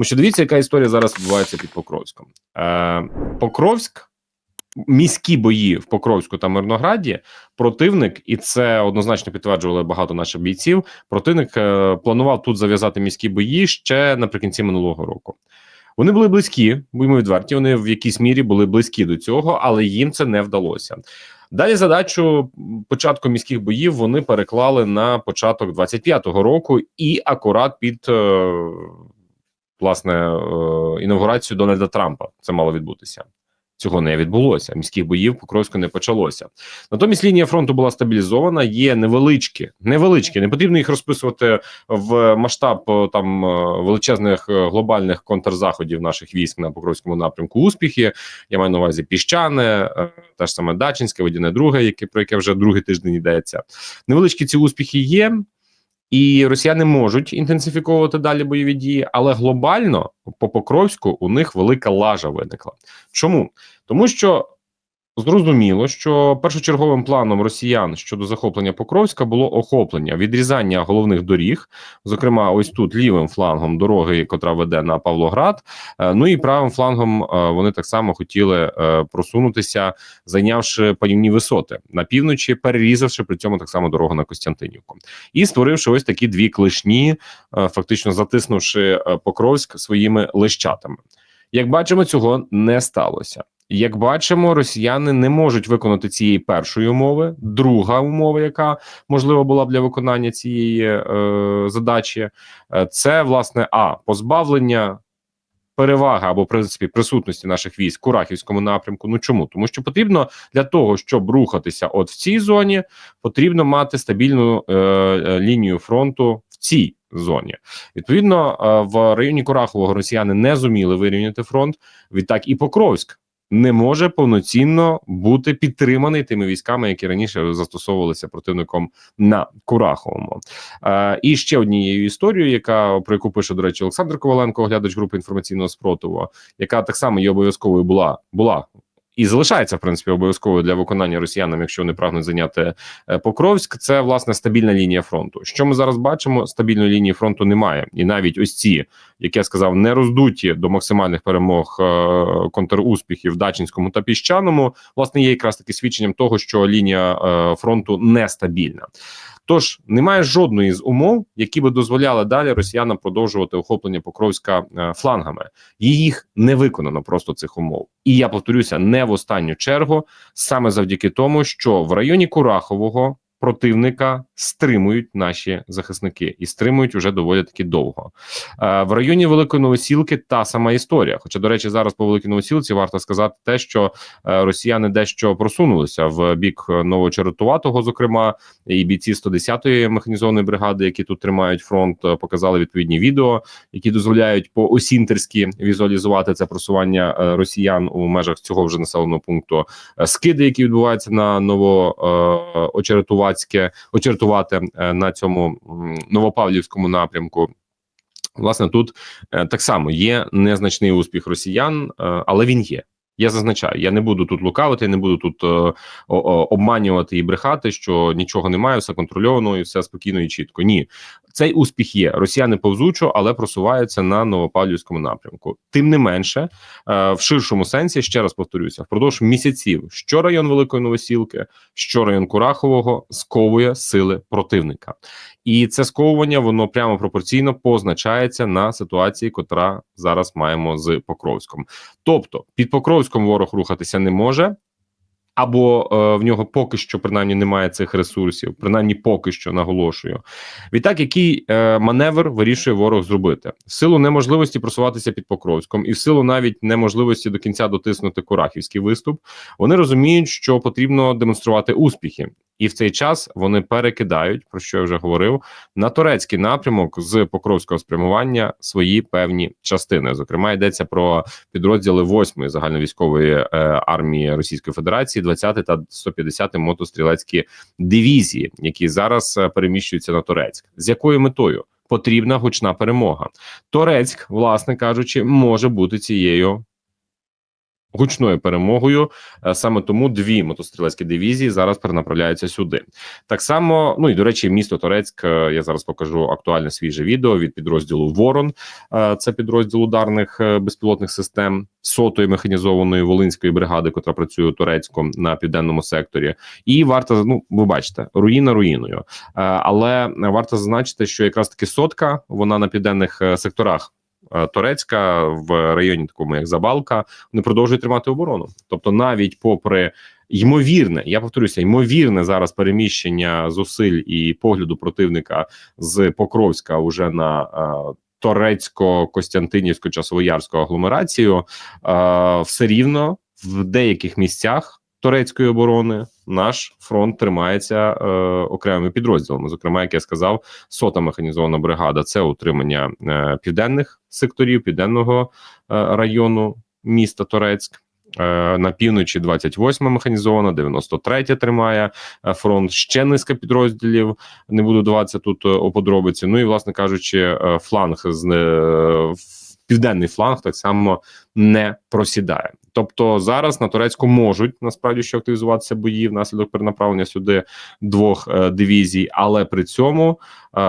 Тому що дивіться, яка історія зараз відбувається під Покровськом. Е, Покровськ. Міські бої в Покровську та Мирнограді противник, і це однозначно підтверджували багато наших бійців. Противник е, планував тут зав'язати міські бої ще наприкінці минулого року. Вони були близькі, будемо відверті. Вони в якійсь мірі були близькі до цього, але їм це не вдалося. Далі задачу початку міських боїв вони переклали на початок 25-го року і акурат під е, власне е, інаугурацію Дональда Трампа. Це мало відбутися. Цього не відбулося. Міських боїв Покровську не почалося. Натомість лінія фронту була стабілізована. Є невеличкі, невеличкі, не потрібно їх розписувати в масштаб е, там е, величезних глобальних контрзаходів наших військ на Покровському напрямку. Успіхи я маю на увазі піщане, те ж саме Дачинське, водяне друге, яке про яке вже другий тиждень йдеться. Невеличкі ці успіхи є. І росіяни можуть інтенсифіковувати далі бойові дії, але глобально по Покровську у них велика лажа виникла. Чому? Тому що зрозуміло, що першочерговим планом росіян щодо захоплення Покровська було охоплення відрізання головних доріг, зокрема, ось тут лівим флангом дороги, котра веде на Павлоград. Е, Ну і правим флангом е, вони так само хотіли е, просунутися, зайнявши панівні висоти на півночі, перерізавши при цьому так само дорогу на Костянтинівку, і створивши ось такі дві клишні, фактично затиснувши Покровськ своїми лищатами. Як бачимо, цього не сталося. Як бачимо, росіяни не можуть виконати цієї першої умови. Друга умова, яка можливо була для виконання цієї е, задачі, е, це власне а позбавлення переваги або в принципі присутності наших військ в Курахівському напрямку. Ну чому? Тому що потрібно для того, щоб рухатися, от в цій зоні, потрібно мати стабільну е, е, лінію фронту в цій зоні. Відповідно, е, в районі Курахового росіяни не зуміли вирівняти фронт. Відтак і Покровськ не може повноцінно бути підтриманий тими військами, які раніше застосовувалися противником на Кураховому. Е, і ще однією історією, яка про яку пише до речі Олександр Коваленко, оглядач групи інформаційного спротиву, яка так само є обов'язковою була була. І залишається в принципі обов'язковою для виконання росіянам, якщо вони прагнуть зайняти е, Покровськ. Це власне стабільна лінія фронту. Що ми зараз бачимо? Стабільної лінії фронту немає, і навіть ось ці, як я сказав, не роздуті до максимальних перемог е, контруспіхів в Дачинському та Піщаному. Власне, є якраз таки свідченням того, що лінія е, фронту нестабільна. Тож немає жодної з умов, які би дозволяли далі росіянам продовжувати охоплення Покровська е, флангами. Їх не виконано просто цих умов. І я повторюся, не в останню чергу, саме завдяки тому, що в районі Курахового противника стримують наші захисники і стримують уже доволі таки довго. Е, в районі Великої Новосілки та сама історія. Хоча, до речі, зараз по Великій Новосілці варто сказати те, що е, росіяни дещо просунулися в бік Новочеретуватого, зокрема, і бійці 110-ї механізованої бригади, які тут тримають фронт, показали відповідні відео, які дозволяють по осінтерськи візуалізувати це просування е, росіян у межах цього вже населеного пункту. Скиди, які відбуваються на новоочеретувацьке очеретувати очертувати на цьому новопавлівському напрямку. Власне, тут е, так само є незначний успіх росіян, е, але він є. Я зазначаю, я не буду тут лукавити, не буду тут е, о- обманювати і брехати, що нічого немає, все контрольовано і все спокійно і чітко. Ні, цей успіх є. Росіяни повзучо, але просуваються на Новопавлівському напрямку. Тим не менше, е, в ширшому сенсі, ще раз повторюся, впродовж місяців, що район Великої Новосілки, що район Курахового сковує сили противника. І це сковування воно прямо пропорційно позначається на ситуації, котра зараз маємо з Покровськом. Тобто під Покровськом ворог рухатися не може. Або е, в нього поки що принаймні немає цих ресурсів, принаймні поки що наголошую. Відтак, який е, маневр вирішує ворог зробити в силу неможливості просуватися під Покровськом, і в силу навіть неможливості до кінця дотиснути Курахівський виступ, вони розуміють, що потрібно демонструвати успіхи, і в цей час вони перекидають, про що я вже говорив, на турецький напрямок з Покровського спрямування свої певні частини. Зокрема, йдеться про підрозділи 8-ї загальновійськової е, армії Російської Федерації, 20 та 150 мотострілецькі дивізії, які зараз е, переміщуються на Турецьк. З якою метою? Потрібна гучна перемога. Турецьк, власне кажучи, може бути цією Гучною перемогою Е, саме тому дві мотострілецькі дивізії зараз перенаправляються сюди. Так само, ну і до речі, місто Торецьк. е, Я зараз покажу актуальне свіже відео від підрозділу Ворон. Е, Це підрозділ ударних безпілотних систем сотої механізованої волинської бригади, котра працює у Турецьку на південному секторі. І варто ну, ви бачите, руїна руїною. Але варто зазначити, що якраз таки сотка вона на південних секторах. Е, Торецька в районі такому як Забалка вони продовжують тримати оборону. Тобто, навіть попри ймовірне, я повторюся, ймовірне зараз переміщення зусиль і погляду противника з Покровська уже на е, Торецько-Костянтинівську часовоярську агломерацію, е, все рівно в деяких місцях турецької оборони наш фронт тримається е, окремими підрозділами. Зокрема, як я сказав, сота механізована бригада це утримання е, південних секторів, південного е, району міста Торецьк. Е, На півночі 28 механізована, 93 тримає е, фронт. Ще низка підрозділів. Не буду даватися тут е, у подробиці. Ну і власне кажучи, фланг з південний фланг так само не просідає. Тобто зараз на турецьку можуть насправді ще активізуватися бої внаслідок перенаправлення сюди двох е, дивізій, але при цьому е,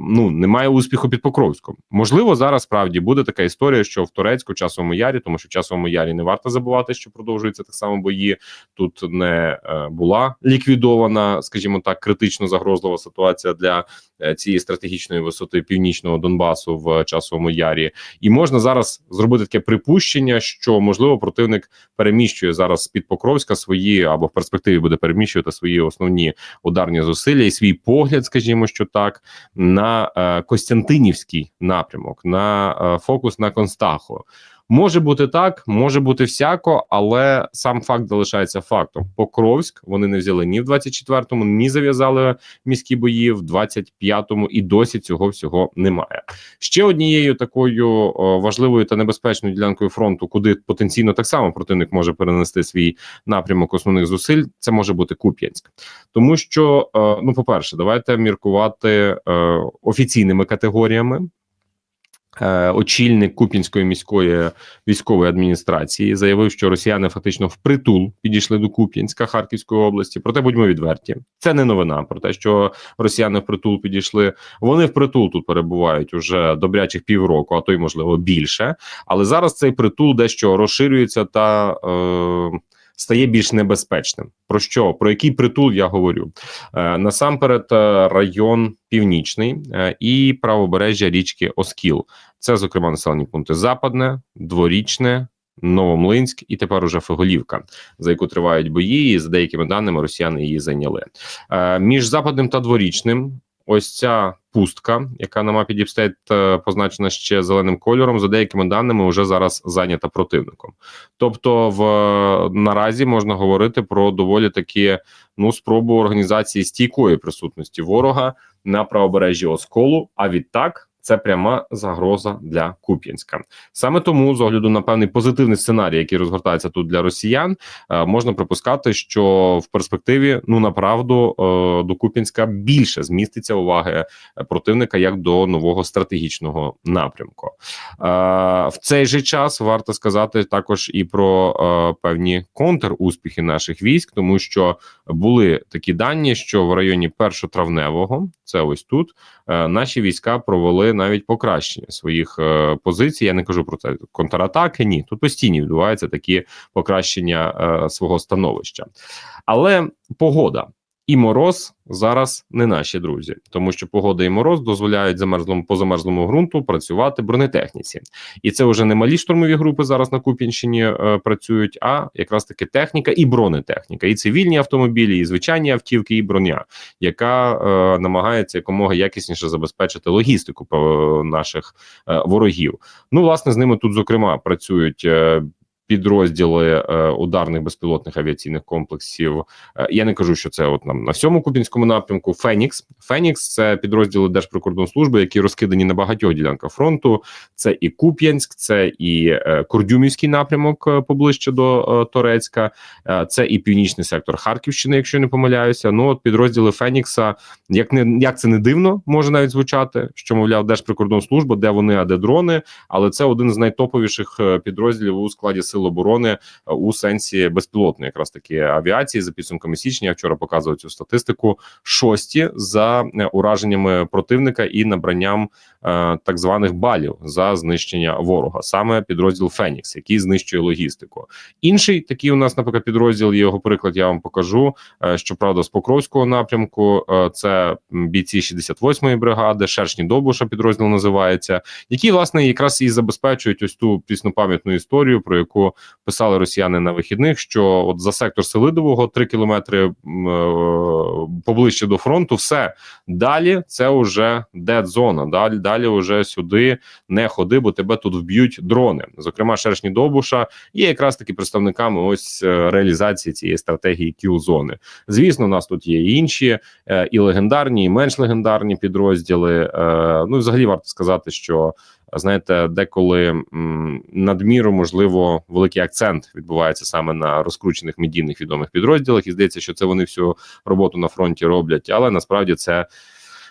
ну немає успіху під Покровськом. Можливо, зараз справді буде така історія, що в Турецьку часовому ярі, тому що в часовому ярі не варто забувати, що продовжуються так само бої. Тут не е, була ліквідована, скажімо так, критично загрозлива ситуація для е, цієї стратегічної висоти північного Донбасу в часовому ярі, і можна зараз зробити таке припущення, що можливо противник переміщує зараз під Покровська свої або в перспективі буде переміщувати свої основні ударні зусилля і свій погляд, скажімо, що так, на е, Костянтинівський напрямок, на е, фокус на Констаху. Може бути так, може бути всяко, але сам факт залишається фактом. Покровськ вони не взяли ні в 24-му, ні зав'язали міські бої в 25-му, і досі цього всього немає. Ще однією такою важливою та небезпечною ділянкою фронту, куди потенційно так само противник може перенести свій напрямок основних зусиль, це може бути Куп'янськ, тому що е, ну, по перше, давайте міркувати е, офіційними категоріями. Е, Очільник Куп'янської міської військової адміністрації заявив, що росіяни фактично впритул підійшли до Куп'янська Харківської області. Проте будьмо відверті, це не новина про те, що росіяни впритул підійшли. Вони впритул тут перебувають уже добрячих півроку, а то й можливо більше. Але зараз цей притул дещо розширюється та е, стає більш небезпечним. Про що про який притул я говорю? Е, насамперед, е, район північний е, і правобережжя річки Оскіл. Це, зокрема, населені пункти Западне, Дворічне. Новомлинськ і тепер уже Фиголівка, за яку тривають бої, і за деякими даними росіяни її зайняли. Між западним та дворічним. Ось ця пустка, яка на мапі Діпстейт е, позначена ще зеленим кольором, за деякими даними вже зараз зайнята противником. Тобто, в наразі можна говорити про доволі такі ну спробу організації стійкої присутності ворога на правобережжі Осколу. А відтак це пряма загроза для Куп'янська. Саме тому, з огляду на певний позитивний сценарій, який розгортається тут для росіян, е, можна припускати, що в перспективі ну направду е, до Куп'янська більше зміститься уваги противника як до нового стратегічного напрямку. Е, в цей же час варто сказати також і про певні контруспіхи наших військ, тому що були такі дані, що в районі першотравневого, це ось тут, наші війська провели навіть покращення своїх е, позицій. Я не кажу про це контратаки. Ні, тут постійно відбуваються такі покращення е, свого становища, але погода. І мороз зараз не наші друзі, тому що погода і мороз дозволяють замерзлому по замерзлому ґрунту працювати бронетехніці, і це вже не малі штурмові групи зараз на Куп'янщині е, працюють, а якраз таки техніка і бронетехніка, і цивільні автомобілі, і звичайні автівки, і броня, яка е, намагається якомога якісніше забезпечити логістику по наших е, ворогів. Ну, власне, з ними тут зокрема працюють. Е, Підрозділи е, ударних безпілотних авіаційних комплексів. Е, я не кажу, що це от нам на всьому купінському напрямку. Фенікс Фенікс це підрозділи Держприкордонслужби, які розкидані на багатьох ділянках фронту. Це і Куп'янськ, це і е, Курдюмівський напрямок поближче до Торецька, це і північний сектор Харківщини, якщо не помиляюся. Ну от підрозділи Фенікса, як не як це не дивно, може навіть звучати, що мовляв Держприкордонслужба, де вони, а де дрони. Але це один з найтоповіших підрозділів у складі сил оборони е, у сенсі безпілотної, якраз таки авіації за підсумками січня. Я вчора показував цю статистику. Шості за е, ураженнями противника і набранням так званих балів за знищення ворога, саме підрозділ Фенікс, який знищує логістику. Інший такий у нас, наприклад, підрозділ. Його приклад я вам покажу. Е, щоправда, з Покровського напрямку е, це бійці 68-ї бригади, Шершні Добуша підрозділ називається, які власне якраз і забезпечують ось ту піснопам'ятну історію, про яку писали росіяни на вихідних. Що от за сектор Селидового 3 кілометри е, поближче до фронту, все далі це вже дед зона. Далі далі вже сюди не ходи, бо тебе тут вб'ють дрони. Зокрема, Шершні Добуша є якраз таки представниками ось е, реалізації цієї стратегії кіл-зони. Звісно, у нас тут є і інші е, і легендарні, і менш легендарні підрозділи. Е, Ну взагалі варто сказати, що знаєте, деколи надміру можливо великий акцент відбувається саме на розкручених медійних відомих підрозділах, і здається, що це вони всю роботу на фронті роблять, але насправді це.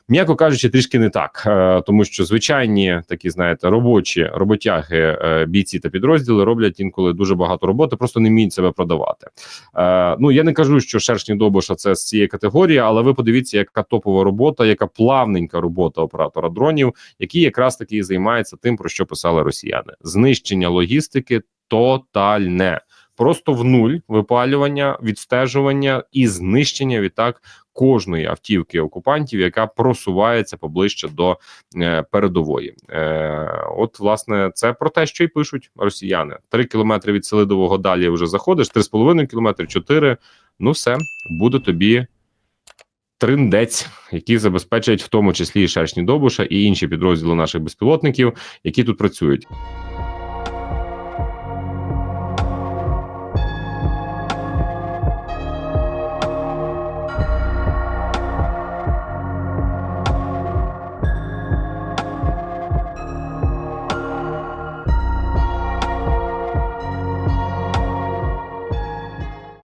М'яко кажучи, трішки не так, е, тому що звичайні такі, знаєте, робочі роботяги, е, бійці та підрозділи роблять інколи дуже багато роботи, просто не вміють себе продавати. Е, ну я не кажу, що шершні добуша це з цієї категорії, але ви подивіться, яка топова робота, яка плавненька робота оператора дронів, який якраз таки і займається тим, про що писали росіяни: знищення логістики тотальне. Просто в нуль випалювання, відстежування і знищення відтак кожної автівки окупантів, яка просувається поближче до е, передової. Е, от, власне, це про те, що й пишуть росіяни: три кілометри від Селидового далі вже заходиш, три з половиною кілометри, чотири. Ну, все буде тобі. Триндець, які забезпечують в тому числі і шершні добуша і інші підрозділи наших безпілотників, які тут працюють.